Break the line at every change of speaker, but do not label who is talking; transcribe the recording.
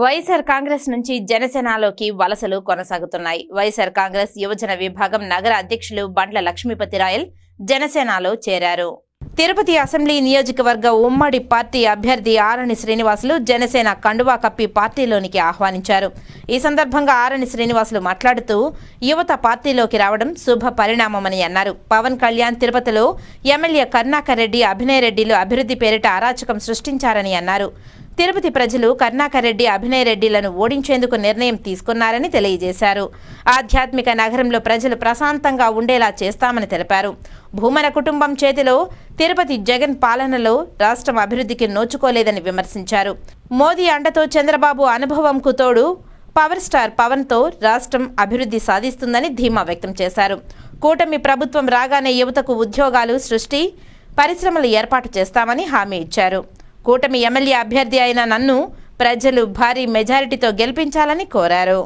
వైఎస్ఆర్ కాంగ్రెస్ నుంచి జనసేనలోకి వలసలు కొనసాగుతున్నాయి. వైఎస్ఆర్ కాంగ్రెస్ యువజన విభాగం నగర అధ్యక్షులు బండ్ల లక్ష్మీపతి రాయల్ జనసేనలో చేరారు. తిరుపతి అసెంబ్లీ నియోజకవర్గ ఉమ్మడి పార్టీ అభ్యర్థి ఆరణి శ్రీనివాసులు జనసేన కండువా కప్పి పార్టీలోనికి ఆహ్వానించారు. ఈ సందర్భంగా ఆరణి శ్రీనివాసులు మాట్లాడుతూ యువత పార్టీలోకి రావడం శుభ పరిణామమని అన్నారు. పవన్ కళ్యాణ్ తిరుపతిలో ఎమ్మెల్యే కర్ణాకర్ రెడ్డి అభినయ్ రెడ్డిలు అభివృద్ధి పేరిట అరాచకం సృష్టించారని అన్నారు. తిరుపతి ప్రజలు కరుణాకర్ రెడ్డి అభినయ్ రెడ్డిలను ఓడించేందుకు నిర్ణయం తీసుకున్నారని తెలియజేశారు. ఆధ్యాత్మిక నగరంలో ప్రజలు ప్రశాంతంగా ఉండేలా చేస్తామని తెలిపారు. భూమన కుటుంబం చేతిలో తిరుపతి జగన్ పాలనలో రాష్ట్రం అభివృద్ధికి నోచుకోలేదని విమర్శించారు. మోదీ అండతో చంద్రబాబు అనుభవంకు తోడు పవర్ స్టార్ పవన్తో రాష్ట్రం అభివృద్ధి సాధిస్తుందని ధీమా వ్యక్తం చేశారు. కూటమి ప్రభుత్వం రాగానే యువతకు ఉద్యోగాలు సృష్టి పరిశ్రమలు ఏర్పాటు చేస్తామని హామీ ఇచ్చారు. కూటమి ఎమ్మెల్యే అభ్యర్థి అయిన నన్ను ప్రజలు భారీ మెజారిటీతో గెలిపించాలని కోరారు.